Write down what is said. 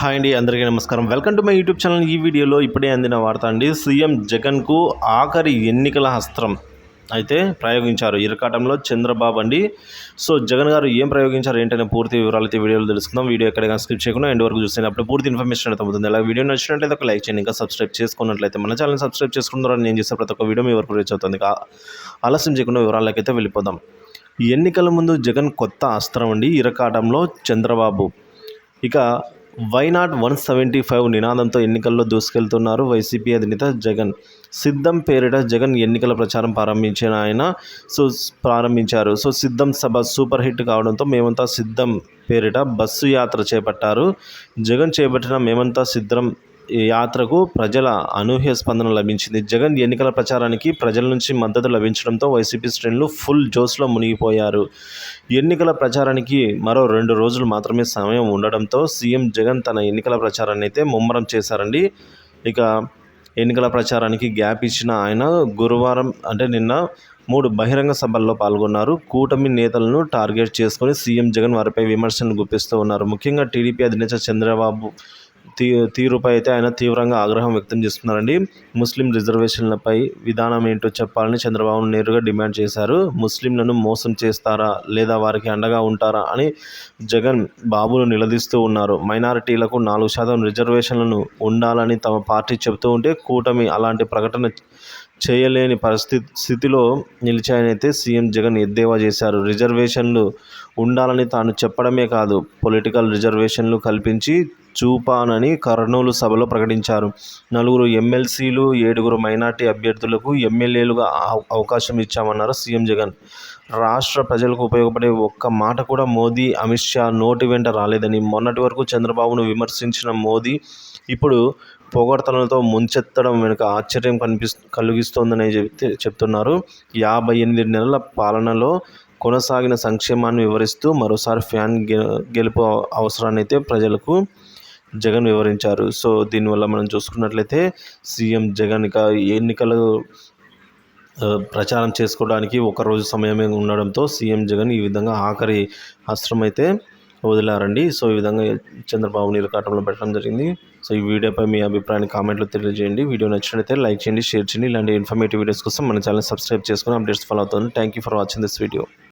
Hi అండి అందరికీ నమస్కారం. Welcome to my YouTube channel ఈ వీడియోలో ఇప్పుడే అందిన వార్త అండి సీఎం జగన్కు ఆఖరి ఎన్నికల హస్త్రం అయితే ప్రయోగించారు ఇరకాటంలో చంద్రబాబు అండి. సో జగన్ గారు ఏం ప్రయోగించారు ఏంటనే పూర్తి వివరాలు అయితే వీడియోలో తెలుసుకుందాం. వీడియో ఎక్కడైనా స్క్రిప్ట్ చేయకుండా ఎండ్ వరకు చూసినప్పుడు పూర్తి ఇన్ఫర్మేషన్ అయితే అవుతుంది. అలా వీడియో నచ్చినట్లయితే ఒక లైక్ చేయండి. ఇంకా సబ్స్క్రైబ్ చేసుకున్నట్లయితే మన ఛానల్ సబ్స్క్రైబ్ చేసుకున్న నేను చేసే ప్రతి ఒక్క వీడియో మీ వరకు రీచ్ అవుతుంది. ఆలస్యం చేయకుండా వివరాలకైతే అయితే వెళ్ళిపోదాం. ఎన్నికల ముందు జగన్ కొత్త అస్త్రం అండి ఇరకాటంలో చంద్రబాబు. ఇక why not one seventy five నినాదంతో ఎన్నికల్లో దూసుకెళ్తున్నారు వైసీపీ అధినేత జగన్. సిద్ధం పేరిట జగన్ ఎన్నికల ప్రచారం ప్రారంభించిన ఆయన సో ప్రారంభించారు. సో సిద్ధం సభ సూపర్ హిట్ కావడంతో మేమంతా సిద్ధం పేరిట బస్సు యాత్ర చేపట్టారు. జగన్ చేపట్టిన మేమంతా సిద్ధం యాత్రకు ప్రజల అనూహ్య స్పందన లభించింది. జగన్ ఎన్నికల ప్రచారానికి ప్రజల నుంచి మద్దతు లభించడంతో వైసీపీ శ్రేణులు ఫుల్ జోస్లో మునిగిపోయారు. ఎన్నికల ప్రచారానికి మరో రెండు రోజులు మాత్రమే సమయం ఉండడంతో సీఎం జగన్ తన ఎన్నికల ప్రచారాన్ని అయితే ముమ్మరం చేశారండి. ఇక ఎన్నికల ప్రచారానికి గ్యాప్ ఇచ్చిన ఆయన గురువారం అంటే నిన్న మూడు బహిరంగ సభల్లో పాల్గొన్నారు. కూటమి నేతలను టార్గెట్ చేసుకుని సీఎం జగన్ వారిపై విమర్శలు గుప్పిస్తూ ఉన్నారు. ముఖ్యంగా టీడీపీ అధినేత చంద్రబాబు తీ తీరుపై అయితే ఆయన తీవ్రంగా ఆగ్రహం వ్యక్తం చేస్తున్నారండి. ముస్లిం రిజర్వేషన్లపై విధానం ఏంటో చెప్పాలని చంద్రబాబు నేరుగా డిమాండ్ చేశారు. ముస్లింలను మోసం చేస్తారా లేదా వారికి అండగా ఉంటారా అని జగన్ బాబును నిలదీస్తూ ఉన్నారు. మైనారిటీలకు నాలుగు శాతం రిజర్వేషన్లను ఉండాలని తమ పార్టీ చెబుతూ ఉంటే కూటమి అలాంటి ప్రకటన చేయలేని పరిస్థితి స్థితిలో నిలిచాయనైతే సీఎం జగన్ ఎద్దేవా చేశారు. రిజర్వేషన్లు ఉండాలని తాను చెప్పడమే కాదు పొలిటికల్ రిజర్వేషన్లు కల్పించి చూపానని కర్నూలు సభలో ప్రకటించారు. నలుగురు ఎమ్మెల్సీలు ఏడుగురు మైనార్టీ అభ్యర్థులకు ఎమ్మెల్యేలుగా అవ- అవకాశం ఇచ్చామన్నారు సీఎం జగన్. రాష్ట్ర ప్రజలకు ఉపయోగపడే ఒక్క మాట కూడా మోదీ అమిత్ షా నోటి వెంట రాలేదని మొన్నటి వరకు చంద్రబాబును విమర్శించిన మోదీ ఇప్పుడు పొగడ్తలతో ముంచెత్తడం వెనుక ఆశ్చర్యం కనిపిస్ కలిగిస్తోందని చెప్తే చెప్తున్నారు. యాభై ఎనిమిది నెలల పాలనలో కొనసాగిన సంక్షేమాన్ని వివరిస్తూ మరోసారి ఫ్యాన్ గె గెలుపు అవసరాన్ని అయితే ప్రజలకు జగన్ వివరించారు. సో దీనివల్ల మనం చూసుకున్నట్లయితే సీఎం జగన్ ఇక ఎన్నికలు ప్రచారం చేసుకోవడానికి ఒక రోజు సమయమే ఉండడంతో సీఎం జగన్ ఈ విధంగా ఆఖరి అస్త్రం అయితే వదిలారండి. సో ఈ విధంగా చంద్రబాబు నీలకాటంలో పెట్టడం జరిగింది. సో ఈ వీడియోపై మీ అభిప్రాయాన్ని కామెంట్లో తెలియజేయండి. వీడియో నచ్చినట్లయితే లైక్ చేయండి షేర్ చేయండి. ఇలాంటి ఇన్ఫర్మేటివ్ వీడియోస్ కోసం మన ఛానల్ సబ్స్క్రైబ్ చేసుకుని అప్డేట్స్ ఫాలో అవుతుంది. Thank you for watching this video.